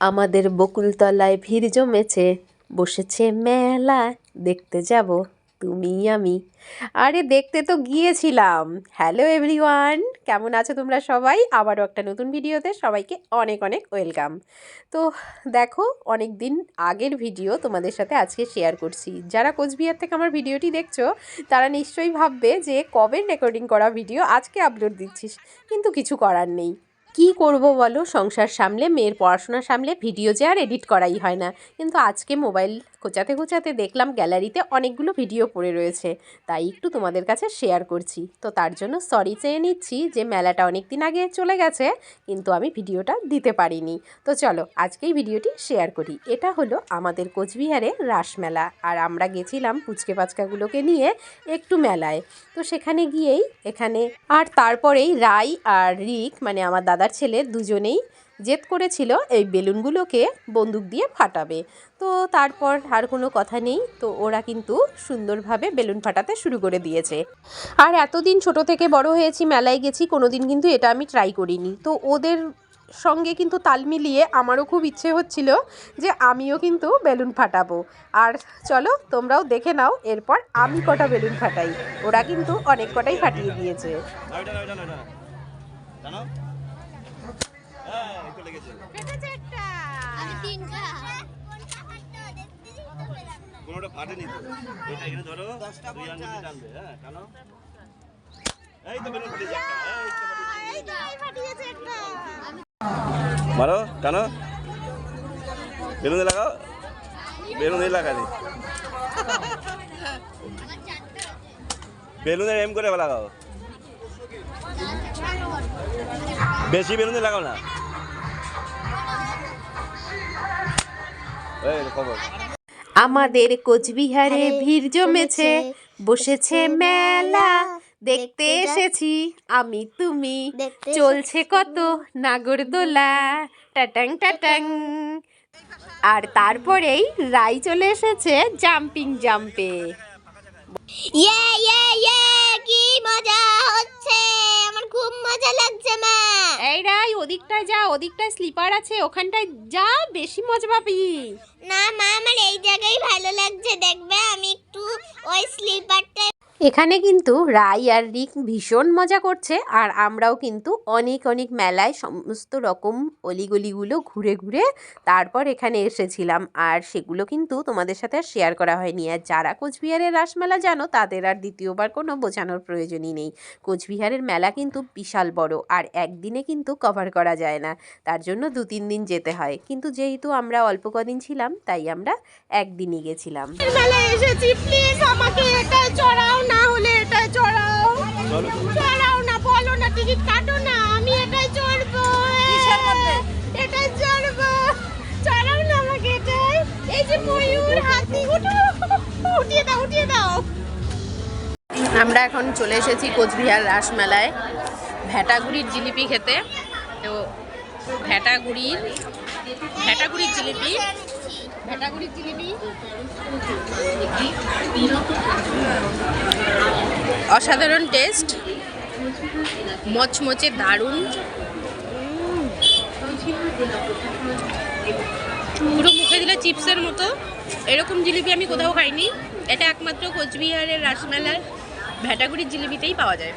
আমাদের বকুলতলায় ভিড় জমেছে, বসেছে মেলা, দেখতে যাব তুমি আমি। আরে দেখতে তো গিয়েছিলাম। হ্যালো এভরিওয়ান কেমন আছো তোমরা সবাই? আবারও একটা নতুন ভিডিওতে সবাইকে অনেক অনেক ওয়েলকাম। তো দেখো অনেক দিন আগের ভিডিও তোমাদের সাথে আজকে শেয়ার করছি। যারা কোচবিহার থেকে আমার ভিডিওটি দেখছ, তারা নিশ্চয়ই ভাববে যে কবে রেকর্ডিং করা ভিডিও আজকে আপলোড দিচ্ছিস। কিন্তু কিছু করার নেই। কি করব বলো? সংসার সামলে, মেয়ের পড়াশোনা সামলে ভিডিও যে আর এডিট করাই হয় না। কিন্তু আজকে মোবাইল খোঁচাতে খোঁচাতে দেখলাম গ্যালারিতে অনেকগুলো ভিডিও পড়ে রয়েছে। তাই একটু তোমাদের কাছে শেয়ার করছি। তো তার জন্য সরি চেয়ে নিচ্ছি যে মেলাটা অনেক দিন আগে চলে গেছে, কিন্তু আমি ভিডিওটা দিতে পারিনি। তো চলো আজকেই ভিডিওটি শেয়ার করি। এটা হলো আমাদের কোচবিহারে রাসমেলা আর আমরা গেছিলাম পুচকে পাচকাগুলোকে নিয়ে একটু মেলায়। তো সেখানে গিয়েই এখানে আর তারপরেই রাই আর রিক মানে আমার দাদার ছেলে দুজনেই জেদ করেছিল এই বেলুনগুলোকে বন্দুক দিয়ে ফাটাবে। তো তারপর আর কোনো কথা নেই, তো ওরা কিন্তু সুন্দরভাবে বেলুন ফাটাতে শুরু করে দিয়েছে। আর এতদিন ছোট থেকে বড় হয়েছি, মেলায় গেছি, কোনোদিন কিন্তু এটা আমি ট্রাই করিনি। তো ওদের সঙ্গে কিন্তু তাল মিলিয়ে আমারও খুব ইচ্ছে হচ্ছিল যে আমিও কিন্তু বেলুন ফাটাবো। আর চলো তোমরাও দেখে নাও, এরপর আমি কটা বেলুন ফাটাই। ওরা কিন্তু অনেক কটাই ফাটিয়ে দিয়েছে। কোনোটা ফাটেনি তো। এটা এখানে ধরো, দুই আঙ্গুল টানবে, হ্যাঁ, টানো। এই তো বেলুন ফুটেছে একটা, এই তো মারো টানো। বেলুনে লাগাও। বেলুনে লাগালি বেলুনে এম করে লাগাও। বেশি বেলুনে লাগাও না। খবর। আমাদের কোচবিহারে ভিড় জমেছে বসেছে মেলা। দেখতে এসেছি আমি তুমি। চলছে কত নাগরদোলা। টাটাং টাটাং। আর তারপরেই রাই চলে এসেছে জাম্পিং জাম্পে। ইয়ে ইয়ে ইয়ে কি মজা হচ্ছে। খুব মজা লাগছে মা। এই রাই ওদিকটায় যা ওদিকটায় স্লিপার আছে ওখানটায় যা বেশি মজা পাবি। না মা আমার এই জায়গায় ভালো লাগছে। দেখবে আমি একটু ওই এখানে কিন্তু রাই আর রিক ভীষণ মজা করছে, আর আমরাও কিন্তু অনেক অনেক মেলায় সমস্ত রকম অলিগলিগুলো ঘুরে ঘুরে তারপর এখানে এসেছিলাম। আর সেগুলো কিন্তু তোমাদের সাথে শেয়ার করা হয়নি। আর যারা কোচবিহারের রাসমেলা জানো, তাদের আর দ্বিতীয়বার কোনো বোঝানোর প্রয়োজনই নেই। কোচবিহারের মেলা কিন্তু বিশাল বড়, আর একদিনে কিন্তু কভার করা যায় না। তার জন্য দু, তিন দিন যেতে হয়। কিন্তু যেহেতু আমরা অল্প কদিন ছিলাম, তাই আমরা একদিনই গেছিলাম। এসেছি প্লিজ আমাকে উঠিয়ে দাও উঠিয়ে দাও। আমরা এখন চলে এসেছি কোচবিহার রাসমেলায় ভ্যাটাগুড়ির জিলিপি খেতে। তো ভ্যাটাগুড়ির ভ্যাটাগুড়ির জিলিপি ভ্যাটাগুড়ির জিলিপি। অসাধারণ টেস্ট। মচমচে দারুণ। পুরো মুখে দিলে চিপসের মতো। এরকম জিলিপি আমি কোথাও খাইনি। এটা একমাত্র কোচবিহারের রাসমেলার ভেটাগুড়ির জিলিপিতেই পাওয়া যায়।